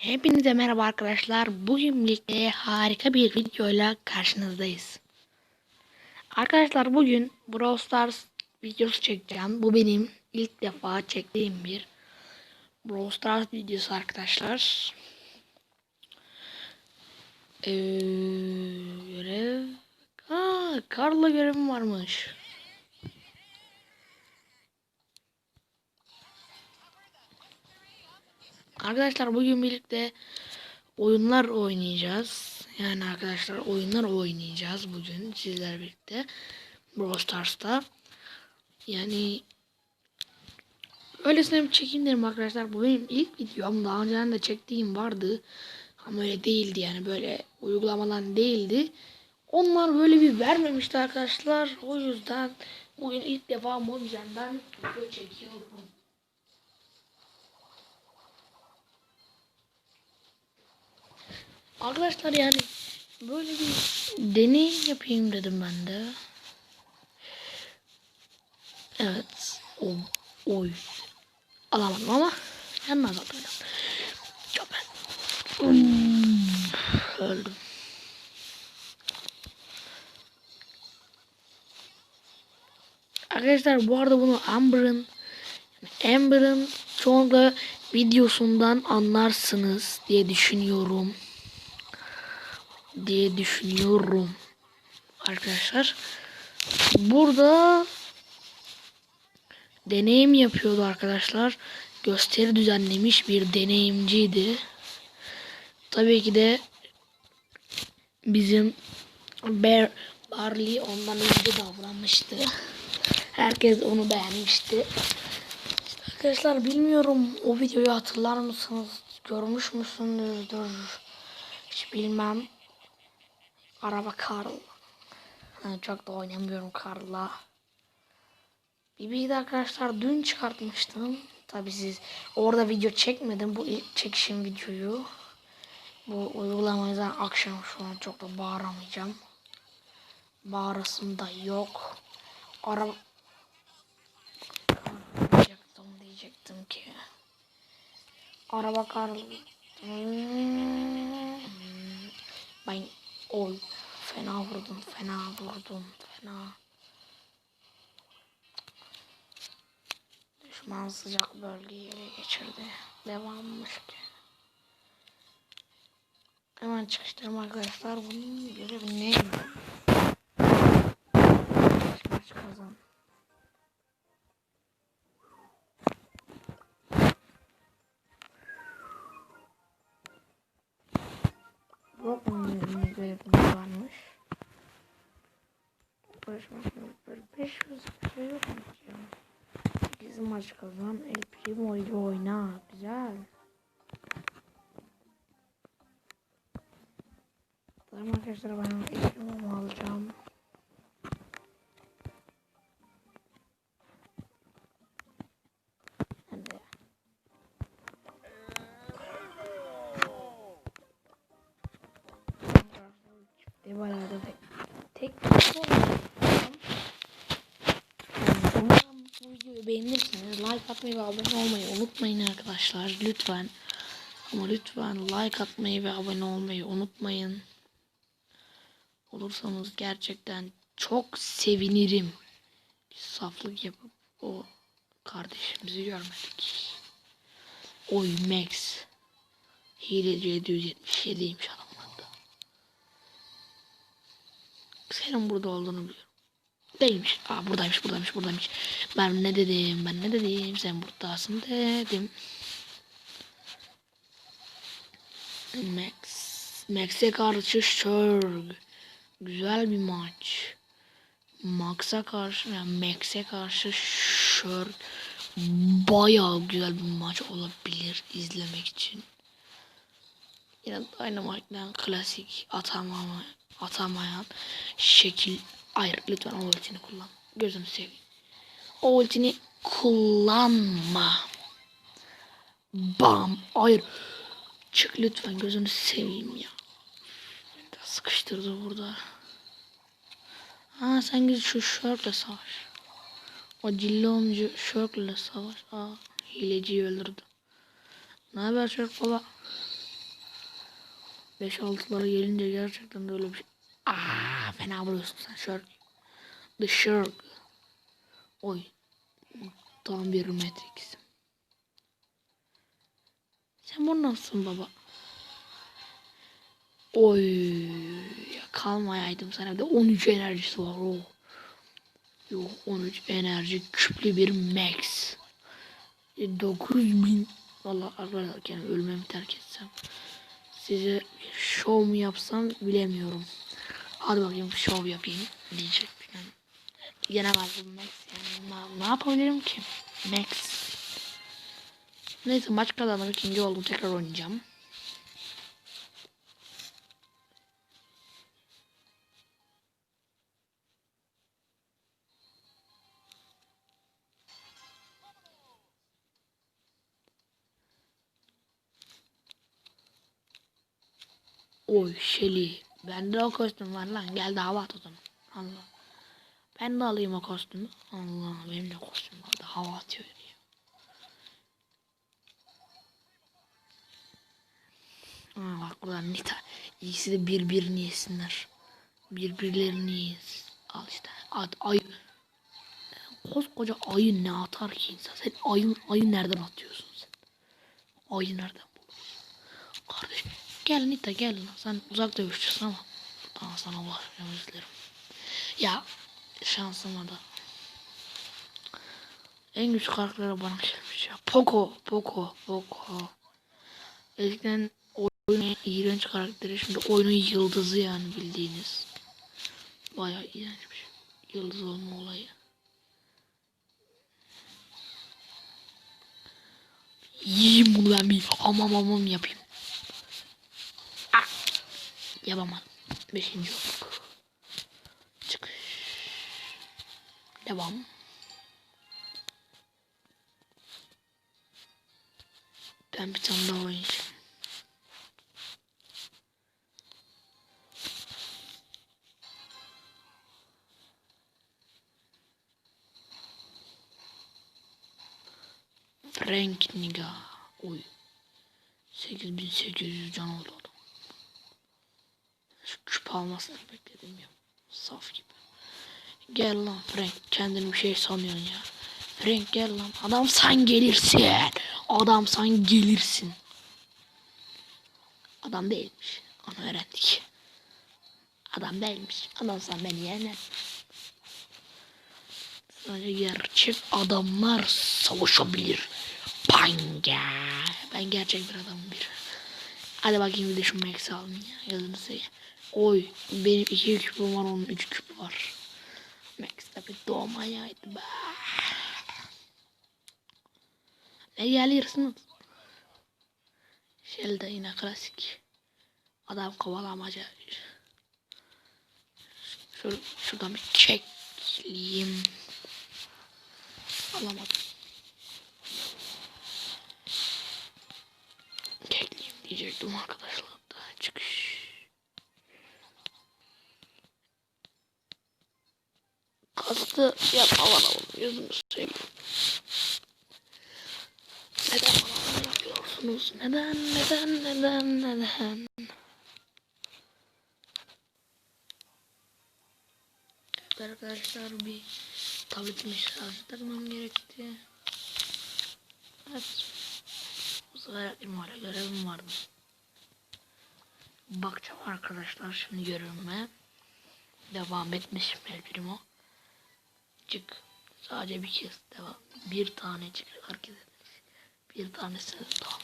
Hepinize merhaba arkadaşlar. Bugün birlikte harika bir videoyla karşınızdayız. Arkadaşlar bugün Brawl Stars videosu çekeceğim. Bu benim ilk defa çektiğim bir Brawl Stars videosu arkadaşlar. Ee, görev... Aa, Karla görevim varmış. Arkadaşlar bugün birlikte oyunlar oynayacağız. Yani arkadaşlar oyunlar oynayacağız bugün sizler birlikte. Brawl Stars'ta. Yani öylesine bir çekeyim dedim arkadaşlar. Bu benim ilk videom. Daha önceden de çektiğim vardı. Ama öyle değildi yani böyle uygulamadan değildi. Onlar böyle bir vermemişti arkadaşlar. O yüzden bugün ilk defa Mobizen'den video çekiyorum. Arkadaşlar yani böyle bir deney yapayım dedim ben de. Evet. O, oy. Alamadım ama yanına zaten. Ya ben. Hmm, öldüm. Arkadaşlar bu arada bunu Amber'ın yani Amber'ın çoğunlukla videosundan anlarsınız diye düşünüyorum diye düşünüyorum. Arkadaşlar. Burada deneyim yapıyordu arkadaşlar. Gösteri düzenlemiş bir deneyimciydi. Tabii ki de bizim Bear Barley ondan önce davranmıştı. Herkes onu beğenmişti. Arkadaşlar bilmiyorum o videoyu hatırlar mısınız? Görmüş müsünüzdür? Hiç bilmem. Araba Karl. Yani çok da oynamıyorum Karl'la. De arkadaşlar dün çıkartmıştım. Tabi siz orada video çekmedim. Bu ilk çekişim videoyu. Bu uygulamayı akşam şu an çok da bağıramayacağım. Bağırasım da yok. Araba diyecektim diyecektim ki. Araba Karl. Hmm. Ben Oy. Fena vurdum. Fena vurdum. Fena. Düşman sıcak bölgeyi ele geçirdi. Devammış ki. Hemen çalıştırım arkadaşlar. Bunun görevi neydi? Maç kazan. Mu görevimiz varmış? Barışmak böyle 500 şey yok mu ya? 8 maç kazan. El Primo ile oyna. Güzel. Tamam arkadaşlar ben atmayı ve abone olmayı unutmayın arkadaşlar lütfen. Ama lütfen like atmayı ve abone olmayı unutmayın. Olursanız gerçekten çok sevinirim. Bir saflık yapıp o kardeşimizi görmedik. Oy Max. Hileci 777'ymiş adam. Senin burada olduğunu biliyorum. Değilmiş. Aa buradaymış buradaymış buradaymış. Ben ne dedim ben ne dedim sen buradasın dedim. Max. Max'e karşı Şörg. Güzel bir maç. Max'a karşı yani Max'e karşı Şörg. Bayağı güzel bir maç olabilir izlemek için. Yine Dynamite'den klasik atamama atamayan şekil hayır lütfen o ultini kullan. Gözünü seveyim. O ultini kullanma. Bam. Hayır. Çık lütfen gözünü seveyim ya. Sıkıştırdı burada. Ha sen git şu şörkle savaş. O cillomcu şörkle savaş. Aa hileciyi öldürdü. Ne haber şörk baba? 5-6'lara gelince gerçekten de öyle bir şey. Aa, fena vuruyorsun sen. The Shark. Oy. Tam bir Matrix. Sen bu nasılsın baba? Oy. Ya kalmayaydım sana. De 13 enerjisi var. Oh. Yok 13 enerji küplü bir max. E, 9000 Valla arkadaşlar yani ölmemi terk etsem. Size show mu yapsam bilemiyorum. Hadi bakayım show yapayım diyecek. Yani yenemezdim Max yani ne yapabilirim ki? Max. Neyse maç kazandım ikinci oldum tekrar oynayacağım. Oy Şeli. Bende o kostüm var lan. Gel dava at o zaman. Allah. Ben de alayım o kostümü. Allah benim de kostüm var. Da hava atıyor ya. Bak buradan Nita. İkisi de birbirini yesinler. Birbirlerini yesin. Al işte. At, ay. Koskoca ayı ne atar ki insan? Sen ayı, ayı nereden atıyorsun sen? Ayı nereden buluyorsun? Kardeşim Gel Nita gel. Sen uzak dövüşçüsün ama. Daha sana ulaşmayı izlerim. Ya şansıma da. En güçlü karakter bana gelmiş ya. Poco, Poco, Poco. Eskiden oyunun iğrenç karakteri şimdi oyunun yıldızı yani bildiğiniz. Bayağı iğrenç bir şey. Yıldız olma olayı. Yiyeyim bunu ben bir amam amam yapayım. Yapamadım. Beşinci olduk. Çıkış. Devam. Ben bir tane daha oynayacağım. Frank Niga. Oy. 8800 can oldu adam. Şu küp almasını bekledim ya. Saf gibi. Gel lan Frank. Kendini bir şey sanıyorsun ya. Frank gel lan. Adam sen gelirsin. Adam sen gelirsin. Adam değilmiş. Onu öğrendik. Adam değilmiş. Adam sen beni yener. Sadece gerçek adamlar savaşabilir. Panga. Ben gerçek bir adamım bir. Hadi bakayım bir de şu Max'i alayım ya. Yazını seveyim. Oy benim iki küpüm var onun üç küpü var. Max tabi doğmayaydı be. Ne geliyorsunuz? Shell'de yine klasik. Adam kovalamaca. Şur şuradan bir çekleyeyim. Alamadım. Çekleyeyim diyecektim arkadaşlar. Daha çıkış. Kastı yapma bana bunu seveyim. Neden bana yapıyorsunuz? Neden, neden, neden, neden? Arkadaşlar bir tabletimi şarj takmam gerekti. Evet. Bu sefer imara görevim vardı. Bakacağım arkadaşlar şimdi görevime. Devam etmiş Melprimo. Çık. Sadece bir kez devam. Bir tane çık hareket ederiz. Bir tanesini daha.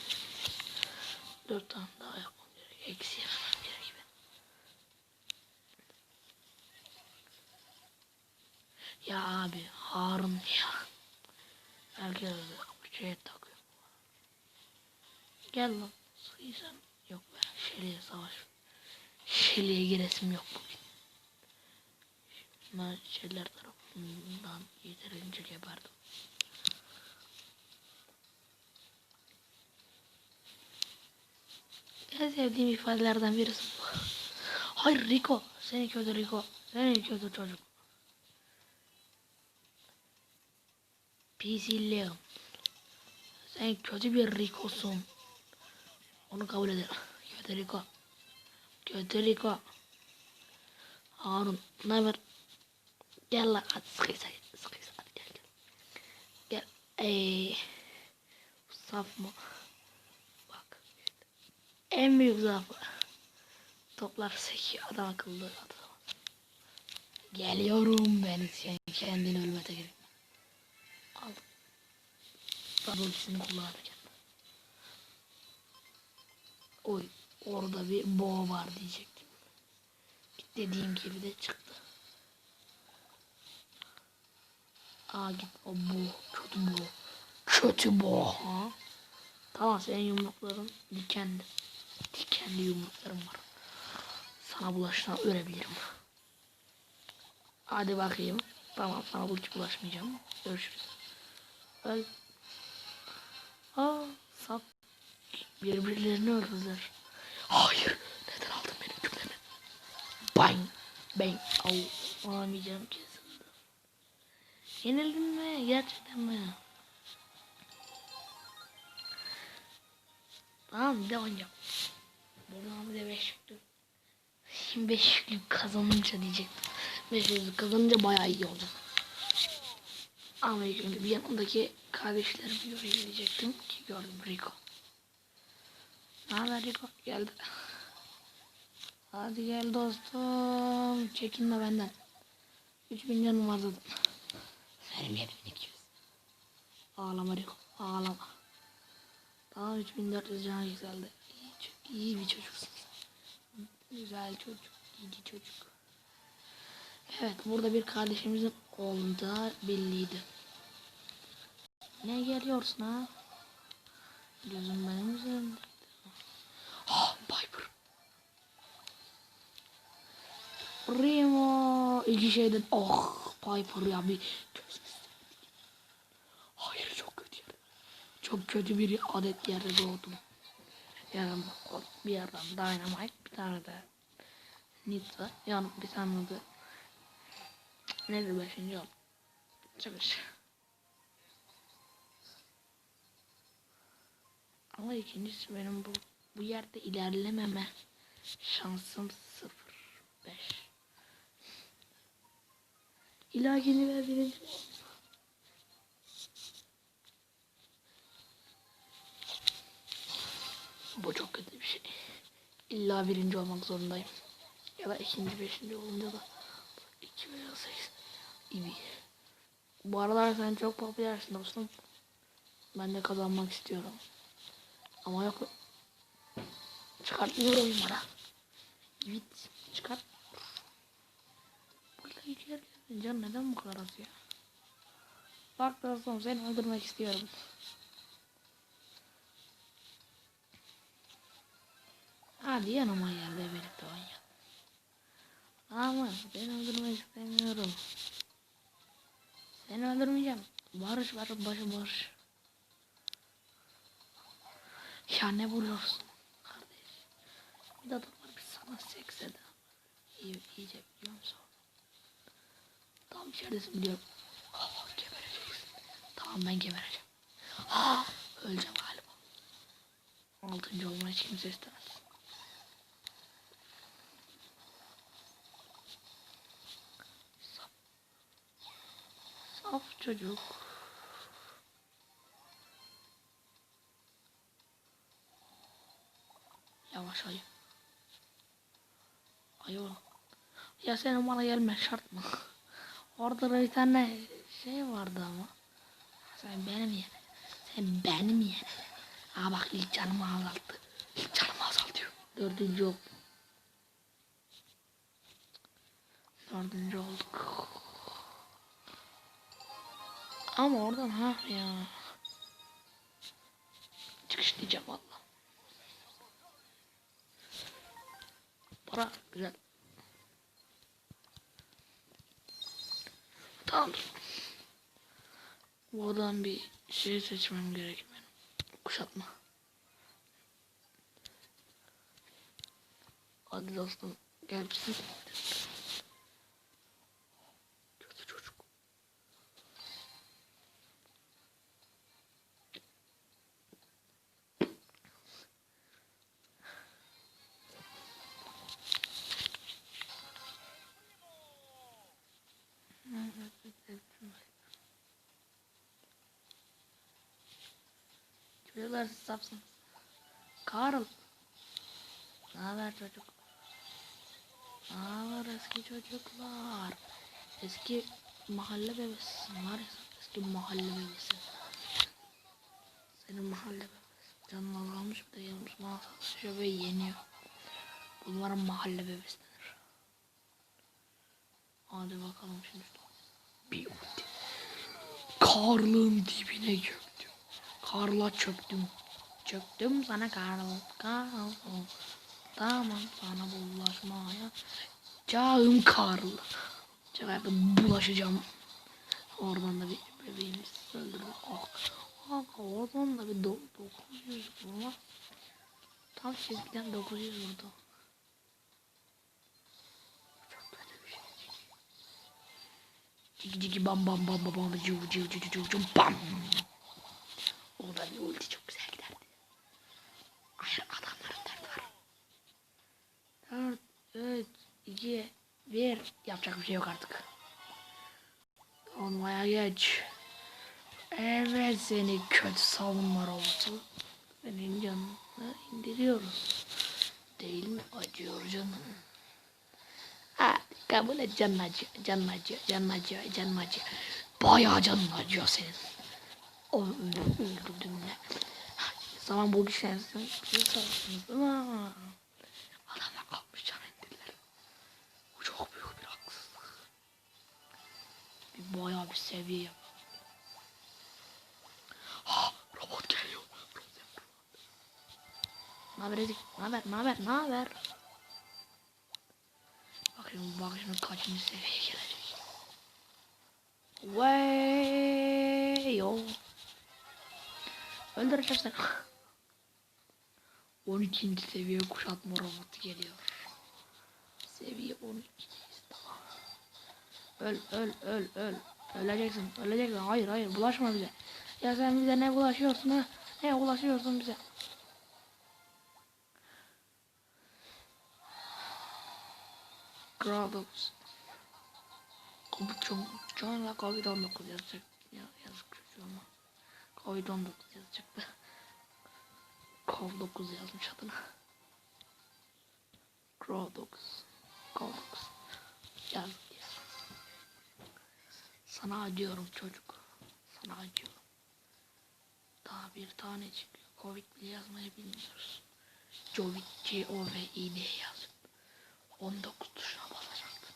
Dört tane daha yapmam gerek. Eksi yememem gerek ben. Ya abi Harun ya. Herkes de şey takıyor. Gel lan. Sıkıysan. Yok be. Şeli'ye savaş. Şeli'ye giresim yok bugün. Ben şeyler tarafından yeterince geberdim. En sevdiğim ifadelerden birisi bu. Hayır Rico. Seni kötü Rico. Seni kötü çocuk. PC Leon. Sen kötü bir Rico'sun. Onu kabul ederim. Kötü Rico. Kötü Riko. Harun ne haber? Gel lan hadi sıkıysa sıkıysa hadi gel gel. Gel. Ey. Saf mı? Bak. En büyük zaafı. Toplar sekiyor adam akıllı atamaz. Geliyorum ben sen kendini ölmete gerek. Al. Double kullanırken. Oy orada bir boğa var diyecektim. Dediğim gibi de çıktı. Aa git o bu kötü bu. Kötü bu ha. Tamam senin yumrukların dikenli. Dikenli yumruklarım var. Sana bulaşına ölebilirim. Hadi bakayım. Tamam sana bu bulaşmayacağım. Görüşürüz. Öl. Aa sap. Birbirlerini öldürdüler. Hayır. Neden aldın benim cümlemi? Bang. Bang. Au. Alamayacağım kesin. Yenildin mi? Gerçekten mi? Tamam bir de oynayacağım. Buradan bir de beş yüklü. Şimdi beş yüklü kazanınca diyecektim. Beş yüklü kazanınca bayağı iyi olacak. Ama önce bir yanımdaki kardeşlerimi göreyim diyecektim ki gördüm Rico. Ne Rico? Geldi. Hadi gel dostum. Çekinme benden. 3000 canım var zaten. Benim 7200. Ağlama Rico. Ağlama. Daha 3400 can yükseldi. İyi, ço- iyi bir çocuksun. Güzel çocuk. iyi çocuk. Evet burada bir kardeşimizin da belliydi. Ne geliyorsun ha? Gözüm benim üzerimde. Ah Piper. Remo. İki şeyden. Oh Piper ya bir gözüm Hayır çok kötü yerde. Çok kötü bir adet yerde doğdum. Yani bir yerden Dynamite bir tane de Nitsa yani bir tane de Nedir beşinci oldu? Çıkış. Ama ikincisi benim bu bu yerde ilerlememe şansım sıfır beş. İlahini ver birinci. Bu çok kötü bir şey. İlla birinci olmak zorundayım. Ya da ikinci, beşinci olunca da iki veya sekiz. İyi. Bu aralar sen çok popülersin dostum. Ben de kazanmak istiyorum. Ama yok. Çıkartmıyorum bana. Evet. Çıkart. Burada hiç yer. Can neden bu kadar az ya? Bak dostum seni öldürmek istiyorum. Hadi yanıma gel de birlikte oynayalım. Ama seni öldürmek istemiyorum. Seni öldürmeyeceğim. Barış var başı barış. Ya ne vuruyorsun kardeş? Bir de adamlar bir sana seksede. İyi, iyice biliyor musun? Tam içeridesin biliyorum. Oh, gebereceksin. Tamam ben gebereceğim. Ah, öleceğim galiba. Altıncı olmayı hiç kimse istemez. Saf çocuk. Yavaş ayı. Ayol. Ya senin bana gelme şart mı? Orada da bir tane şey vardı ama. Sen benim yani. Sen benim yani. Aa bak ilk canımı azalttı. İlk canımı azaltıyor. Dördüncü oldum. Dördüncü olduk. Ama oradan ha ya. Çıkış diyeceğim valla. Para güzel. Tamam. Buradan bir şey seçmem gerek benim. Kuşatma. Hadi dostum gel Çocuklar siz sapsınız. Karl. Ne haber çocuk? Ne haber eski çocuklar? Eski mahalle bebesisin var ya eski mahalle bebesi. Senin mahalle bebesi. Canın azalmış bir de yanmış bana satışıyor ve yeniyor. Bunların mahalle bebesi denir. Hadi bakalım şimdi. Bir ulti. Dibine çöktüm. Karla çöktüm. Çöktüm sana Karl. Karl. Tamam sana bulaşmaya. Cağım Karl. Cağım bulaşacağım. Oradan da bir bebeğimiz öldürdük. Oh. Kanka oradan da bir do 900 vurma. Tam çizgiden 900 vurdu. Şey. Ciki ciki bam bam bam bam bam ciu ciu ciu ciu ciu bam. O bir ulti çok güzel giderdi. Hayır adamların dert var. 4, 3, 2, 1 yapacak bir şey yok artık. Olmaya geç. Evet seni kötü savunma robotu. Senin canını indiriyoruz. Değil mi? Acıyor canım. Ha, kabul et canın acıyor, canın acıyor, canın acıyor, canın acıyor. Bayağı canın acıyor senin. O öldürdün ne? Zaman bu güçlensin. Bir savaşınız ama adamlar kalmış can indirdiler. Bu çok büyük bir haksızlık. Bir bayağı bir seviye. Ha, robot geliyor. Ne haber Ezik? Ne haber? Ne haber? Ne haber? Bakayım bak şimdi kaçıncı seviyeye gelecek. Vay yo. Öldüreceğim seni. 12. seviye kuşatma robotu geliyor. Seviye 12. Tamam. Öl öl öl öl. Öleceksin öleceksin. Hayır hayır bulaşma bize. Ya sen bize ne bulaşıyorsun ha? Ne bulaşıyorsun bize? Grados. Çok, şu anda Covid-19 yazacak. Ya, yazık çocuğuma. Covid-19 yazacaktı. Covid-19 yazmış adına. Grados. Grados. Yaz ya. Sana acıyorum çocuk. Sana acıyorum. Daha bir tane çıkıyor. Covid bile yazmayı bilmiyoruz. Covid, C-O-V-I-D yazıp 19 tuşuna basacaktın.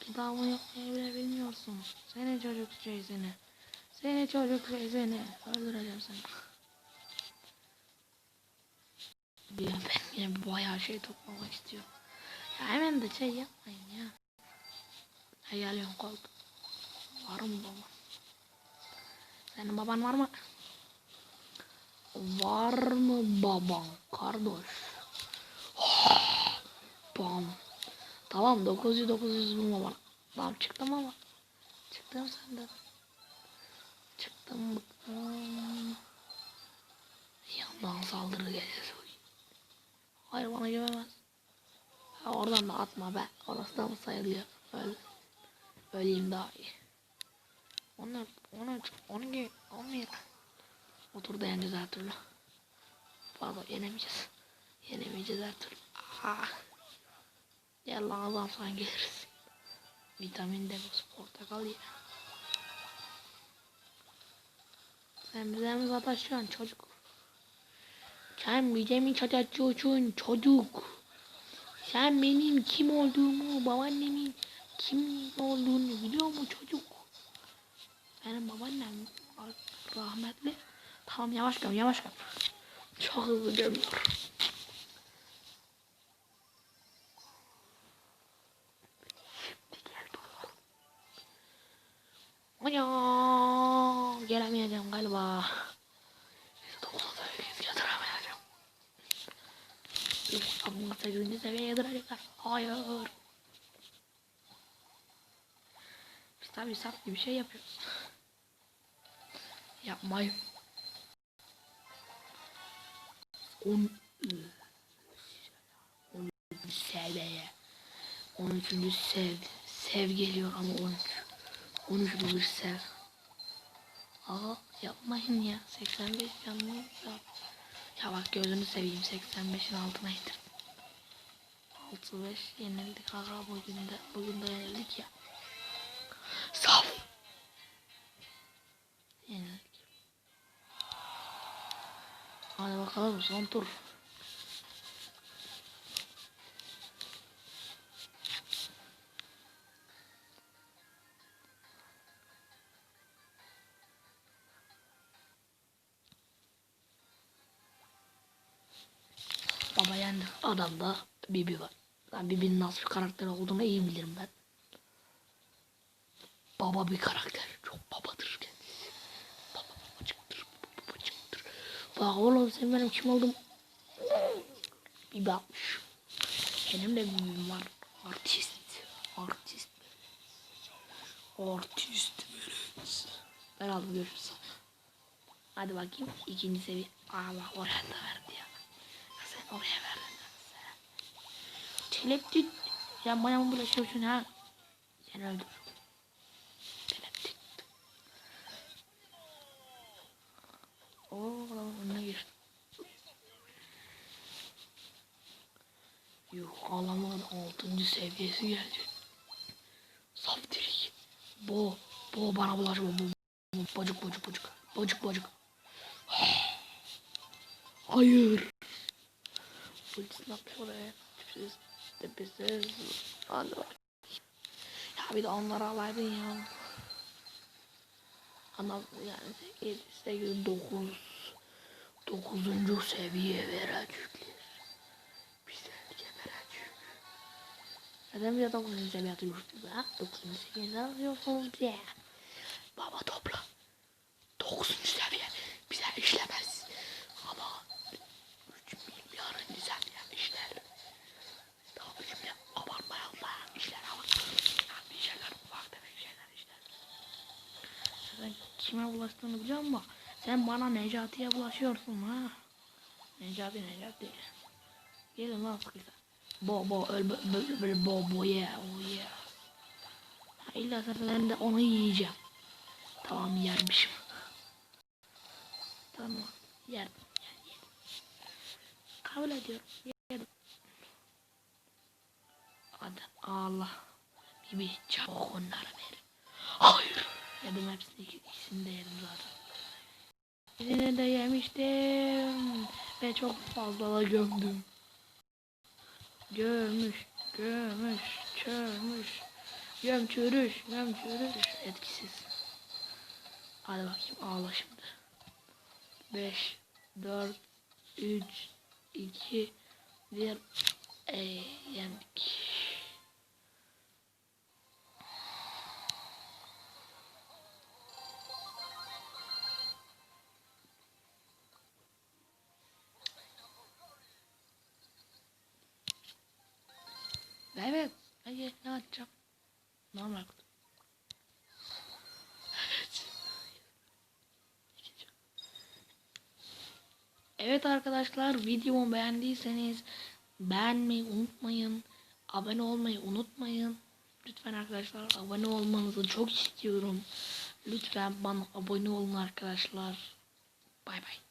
Kitabı yapmayı bile bilmiyorsun. Seni çocuk şey seni. Seni çocuk şey seni. Öldüreceğim seni. Bir ben yine bayağı şey toplamak istiyorum. Ya hemen de şey yapmayın ya. Hayalim kaldı. Var mı baban? Senin baban var mı? Var mı baban kardeş? Bam. Tamam 900 900 bulma bana. Tamam çıktım ama. Çıktım senden. Bıktım. Yandan saldırı gelecek. Hayır bana güvenmez. Ha, oradan da atma be. Orası da mı sayılıyor? Öyle. Öleyim daha iyi. Onlar, onlar, onu, onu, Otur dayanacağız her türlü. Pardon yenemeyeceğiz. Yenemeyeceğiz her türlü. Aa. Gel lan adam sen geliriz. Vitamin de bu portakal ye. Sen bize mi sataşıyorsun çocuk? Sen bize mi sataşıyorsun çocuk? Sen benim kim olduğumu, babaannemin kim olduğunu biliyor mu çocuk? Benim babaannem rahmetli. Tamam yavaş gel yavaş gel. Çok hızlı gömüyor. Şimdi gel bakalım. Aya, gelemeyeceğim galiba. Dokunuza yatıramayacağım. Ama 8. seviyeye yatıracaklar. Hayır. Biz tabi saf gibi şey yapıyoruz. Yapmayın. 10 13. seviye 13. sev sev geliyor ama 13 13 bulur sev Aa yapmayın ya. 85 canlı ya. Ya bak gözünü seveyim 85'in altına indir. 6-5 yenildik aga bugün de. Bugün de yenildik ya. Saf. Yenildik. Hadi bakalım son tur. Adamda Bibi var. Ben Bibi'nin nasıl bir karakter olduğunu iyi bilirim ben. Baba bir karakter. Çok babadır kendisi. Baba babacıktır. Baba babacıktır. Bak oğlum sen benim kim oldum? Bibi atmış. Benim de Bibi'm var. Artist. Artist. Artist. Ben aldım görüşürüz. Hadi bakayım ikinci seviye. Aa bak oraya da verdi ya. Sen oraya verdin. Teleptit. Sen bana mı bulaşıyorsun ha? Sen öldür. Teleptit. Oo önüne geçtim. Yuh alamın 6. seviyesi gelecek. Saftirik. Bo. Bo bana bulaşma. Bo. bo- Bocuk bocuk bocuk. Bocuk bocuk. Hayır. Polis ne yapıyor oraya? Tepesiz. Tepesiz. Hadi. Ya bir de onları alaydın ya. Ama yani 7, 8, 9 9. seviye verecekler. Bize geberecek. Neden bir de 9. seviye atıyorsunuz ha? 9. seviyeden atıyorsunuz diye. Baba topla. 9. seviye bize işlemez. Kime bulaştığını biliyor musun? Sen bana Necati'ye bulaşıyorsun ha. Necati Necati. Gelin lan sıkıysa. Bo bo öl bö- bö- böyle bo bo yeah oh yeah. Ha, sen de onu yiyeceğim. Tamam yermişim. Tamam yer. yer, yer. Kabul ediyorum. Yedim. Hadi Allah. Bibi çabuk onları ver. Hayır. Yedim hepsini iki- ikisini de yedim zaten. Birini de yemiştim. Ve çok fazla da gömdüm. Gömüş, gömüş, çömüş. Göm çürüş, göm çürüş. Etkisiz. Hadi bakayım ağla şimdi. 5, 4, 3, 2, 1. Ey yendik. Evet. Hadi ne atacağım? Normal kutu. Evet arkadaşlar videomu beğendiyseniz beğenmeyi unutmayın. Abone olmayı unutmayın. Lütfen arkadaşlar abone olmanızı çok istiyorum. Lütfen bana abone olun arkadaşlar. Bay bay.